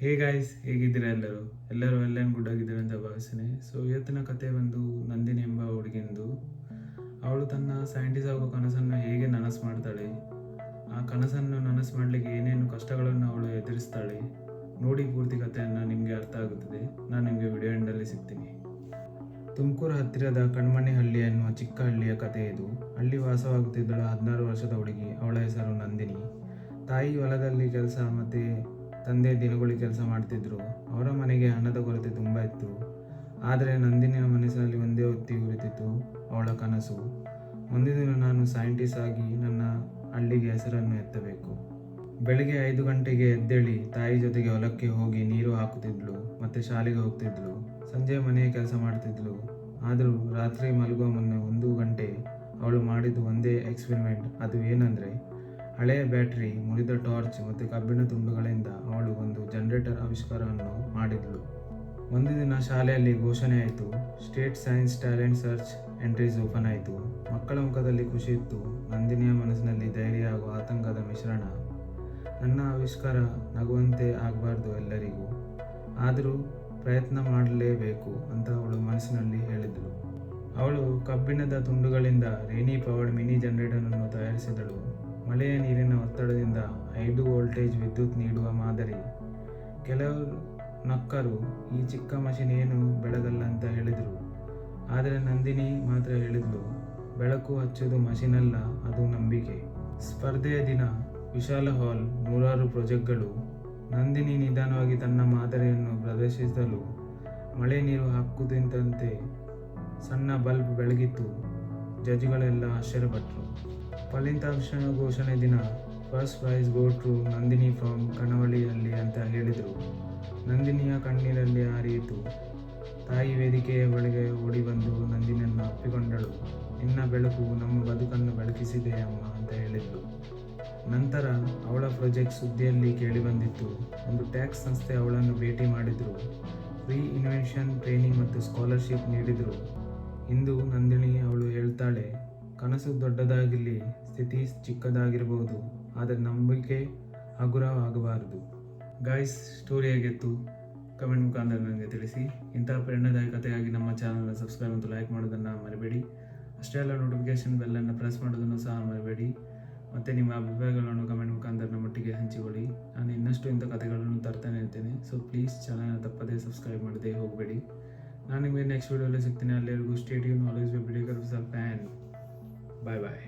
Hey guys ಹೇಗಿದ್ದೀರಾ ಎಲ್ಲರೂ? ಎಲ್ಲರೂ ಎಲ್ಲೇನು ಗುಡ್ ಅಂತ ಭಾವಿಸ್ತೀನಿ. ಸೊ ಇವತ್ತಿನ ಕತೆ ಬಂದು ನಂದಿನಿ ಎಂಬ ಹುಡುಗಿಂದು. ಅವಳು ತನ್ನ ಸೈಂಟಿಸ್ಟ್ ಆಗೋ ಕನಸನ್ನು ಹೇಗೆ ನನಸು ಮಾಡ್ತಾಳೆ? ಆ ಕನಸನ್ನು ನನಸು ಮಾಡಲಿಕ್ಕೆ ಏನೇನು ಕಷ್ಟಗಳನ್ನು ಅವಳು ಎದುರಿಸ್ತಾಳೆ? ನೋಡಿ ಪೂರ್ತಿ ಕಥೆಯನ್ನು ನಿಮಗೆ ಅರ್ಥ ಆಗುತ್ತದೆ. ನಾನು ನಿಮಗೆ ವಿಡಿಯೋ ಎಂಡಲ್ಲಿ ಸಿಗ್ತೀನಿ. ತುಮಕೂರು ಹತ್ತಿರದ ಕಣ್ಮಣಿ ಹಳ್ಳಿ ಎನ್ನುವ ಚಿಕ್ಕ ಹಳ್ಳಿಯ ಕಥೆ ಇದು. ಹಳ್ಳಿ ವಾಸವಾಗುತ್ತಿದ್ದಳ ಹದಿನಾರು ವರ್ಷದ ಹುಡುಗಿ. ಅವಳ ಹೆಸರು ನಂದಿನಿ. ತಾಯಿ ಹೊಲದಲ್ಲಿ ಕೆಲಸ ಮತ್ತು ತಂದೆ ದಿನಗೂಲಿ ಕೆಲಸ ಮಾಡ್ತಿದ್ರು. ಅವರ ಮನೆಗೆ ಹಣದ ಕೊರತೆ ತುಂಬ ಇತ್ತು. ಆದರೆ ನಂದಿನಿಯ ಮನಸ್ಸಿನಲ್ಲಿ ಒಂದೇ ಹೊತ್ತಿ ಉರಿತಿತ್ತು ಅವಳ ಕನಸು. ಒಂದು ದಿನ ನಾನು ಸೈಂಟಿಸ್ಟ್ ಆಗಿ ನನ್ನ ಹಳ್ಳಿಗೆ ಹೆಸರನ್ನು ಎತ್ತಬೇಕು. ಬೆಳಿಗ್ಗೆ ಐದು ಗಂಟೆಗೆ ಎದ್ದೇಳಿ ತಾಯಿ ಜೊತೆಗೆ ಹೊಲಕ್ಕೆ ಹೋಗಿ ನೀರು ಹಾಕುತ್ತಿದ್ಲು ಮತ್ತು ಶಾಲೆಗೆ ಹೋಗ್ತಿದ್ಳು ಸಂಜೆ ಮನೆಯ ಕೆಲಸ ಮಾಡ್ತಿದ್ಳು ಆದರೂ ರಾತ್ರಿ ಮಲಗುವ ಮುನ್ನ ಒಂದು ಗಂಟೆ ಅವಳು ಮಾಡಿದ್ದು ಒಂದೇ ಎಕ್ಸ್ಪೆರಿಮೆಂಟ್ ಅದು ಏನಂದರೆ ಹಳೆಯ ಬ್ಯಾಟರಿ ಮುರಿದ ಟಾರ್ಚ್ ಮತ್ತು ಕಬ್ಬಿಣ ತುಂಡುಗಳಿಂದ ಅವಳು ಒಂದು ಜನರೇಟರ್ ಆವಿಷ್ಕಾರವನ್ನು ಮಾಡಿದ್ಳು ಒಂದು ದಿನ ಶಾಲೆಯಲ್ಲಿ ಘೋಷಣೆ ಆಯಿತು state science talent search entries open ಆಯಿತು. ಮಕ್ಕಳ ಮುಖದಲ್ಲಿ ಖುಷಿ ಇತ್ತು, ನಂದಿನಿಯ ಮನಸ್ಸಿನಲ್ಲಿ ಧೈರ್ಯ ಹಾಗೂ ಆತಂಕದ ಮಿಶ್ರಣ. ನನ್ನ ಆವಿಷ್ಕಾರ ನಗುವಂತೆ ಆಗಬಾರ್ದು ಎಲ್ಲರಿಗೂ. ಆದರೂ ಪ್ರಯತ್ನ ಮಾಡಲೇಬೇಕು, ಅಂತ ಅವಳು ಮನಸ್ಸಿನಲ್ಲಿ ಹೇಳಿದಳು ಅವಳು ಕಬ್ಬಿಣದ ತುಂಡುಗಳಿಂದ ರೇನಿ ಪವರ್ಡ್ ಮಿನಿ ಜನರೇಟರನ್ನು ತಯಾರಿಸಿದಳು. ಮಳೆಯ ನೀರಿನ ಒತ್ತಡದಿಂದ ಐದು ವೋಲ್ಟೇಜ್ ವಿದ್ಯುತ್ ನೀಡುವ ಮಾದರಿ. ಕೆಲವರು ನಕ್ಕರು ಈ ಚಿಕ್ಕ ಮಷಿನ್ ಏನು ಬೆಳಗಲ್ಲ ಅಂತ ಹೇಳಿದರು. ಆದರೆ ನಂದಿನಿ ಮಾತ್ರ ಹೇಳಿದ್ಲು, ಬೆಳಕು ಹಚ್ಚೋದು ಮಷಿನಲ್ಲ ಅದು ನಂಬಿಕೆ. ಸ್ಪರ್ಧೆಯ ದಿನ, ವಿಶಾಲ ಹಾಲ್, ನೂರಾರು ಪ್ರೊಜೆಕ್ಟ್ಗಳು. ನಂದಿನಿ ನಿಧಾನವಾಗಿ ತನ್ನ ಮಾದರಿಯನ್ನು ಪ್ರದರ್ಶಿಸಲು ಮಳೆ ನೀರು ಹಾಕುತ್ತಿದ್ದಂತೆ ಸಣ್ಣ ಬಲ್ಬ್ ಬೆಳಗಿತ್ತು. ಜಡ್ಜ್ಗಳೆಲ್ಲ ಆಶ್ಚರ್ಯಪಟ್ಟರು ಫಲಿತಾಂಶ ಘೋಷಣೆ ದಿನ first prize go to Nandini from ಕಣವಳಿಯಲ್ಲಿ ಅಂತ ಹೇಳಿದರು. ನಂದಿನಿಯ ಕಣ್ಣೀರಲ್ಲಿ ಹರಿಯಿತು. ತಾಯಿ ವೇದಿಕೆಯ ಬಳಿಗೆ ಓಡಿ ಬಂದು ನಂದಿನಿಯನ್ನು ಅಪ್ಪಿಕೊಂಡಳು. ನಿನ್ನ ಬೆಳಕು ನಮ್ಮ ಬದುಕನ್ನು ಬೆಳಕಿಸಿದೆ ಅಮ್ಮ ಅಂತ ಹೇಳಿದ್ಳು ನಂತರ ಅವಳ ಪ್ರಾಜೆಕ್ಟ್ ಸುದ್ದಿಯಲ್ಲಿ ಕೇಳಿಬಂದಿತ್ತು ಒಂದು ಟ್ಯಾಕ್ಸ್ ಸಂಸ್ಥೆ ಅವಳನ್ನು ಭೇಟಿ ಮಾಡಿದರು. ಫ್ರೀ ಇನ್ವೆನ್ಷನ್, ಟ್ರೈನಿಂಗ್ ಮತ್ತು ಸ್ಕಾಲರ್ಶಿಪ್ ನೀಡಿದರು. ಇಂದು ನಂದಿನಿ ಅವಳು ಹೇಳ್ತಾಳೆ, ಕನಸು ದೊಡ್ಡದಾಗಿರಲಿ, ಸ್ಥಿತಿ ಚಿಕ್ಕದಾಗಿರಬಹುದು ಆದರೆ ನಂಬಿಕೆ ಹಗುರವಾಗಬಾರದು. ಗಾಯ್ಸ್ ಸ್ಟೋರಿ ಹೇಗಿತ್ತು? ಕಮೆಂಟ್ ಮುಖಾಂತರ ನನಗೆ ತಿಳಿಸಿ. ಇಂತಹ ಪ್ರೇರಣಾದಾಯಕತೆಯಾಗಿ ನಮ್ಮ ಚಾನಲ್ನ ಸಬ್ಸ್ಕ್ರೈಬ್ ಮತ್ತು ಲೈಕ್ ಮಾಡೋದನ್ನು ಮರಿಬೇಡಿ. ಅಷ್ಟೇ ಅಲ್ಲ ನೋಟಿಫಿಕೇಷನ್ ಬೆಲ್ಲನ್ನು ಪ್ರೆಸ್ ಮಾಡೋದನ್ನು ಸಹ ಮರಿಬೇಡಿ. ಮತ್ತು ನಿಮ್ಮ ಅಭಿಪ್ರಾಯಗಳನ್ನು ಕಮೆಂಟ್ ಮುಖಾಂತರ ಮಟ್ಟಿಗೆ ಹಂಚಿಕೊಳ್ಳಿ. ನಾನು ಇನ್ನಷ್ಟು ಇಂಥ ಕಥೆಗಳನ್ನು ತರ್ತಾನೆ ಇರ್ತೇನೆ ಸೊ ಪ್ಲೀಸ್ ಚಾನಲ್ನ ತಪ್ಪದೇ ಸಬ್ಸ್ಕ್ರೈಬ್ ಮಾಡದೆ ಹೋಗಬೇಡಿ. ನಾನು ನಿಮಗೆ ನೆಕ್ಸ್ಟ್ ವೀಡಿಯೋಲಿ ಸಿಗ್ತೀನಿ ಅಲ್ಲಿವರೆಗೂ ಸ್ಟೇಡಿಯಂ ಆಲ್ವೇಸ್ ಬಿ ಬಿಡಿ ಸ್ವಲ್ಪ ಆ್ಯಂಡ್ ಬಾಯ್ ಬಾಯ್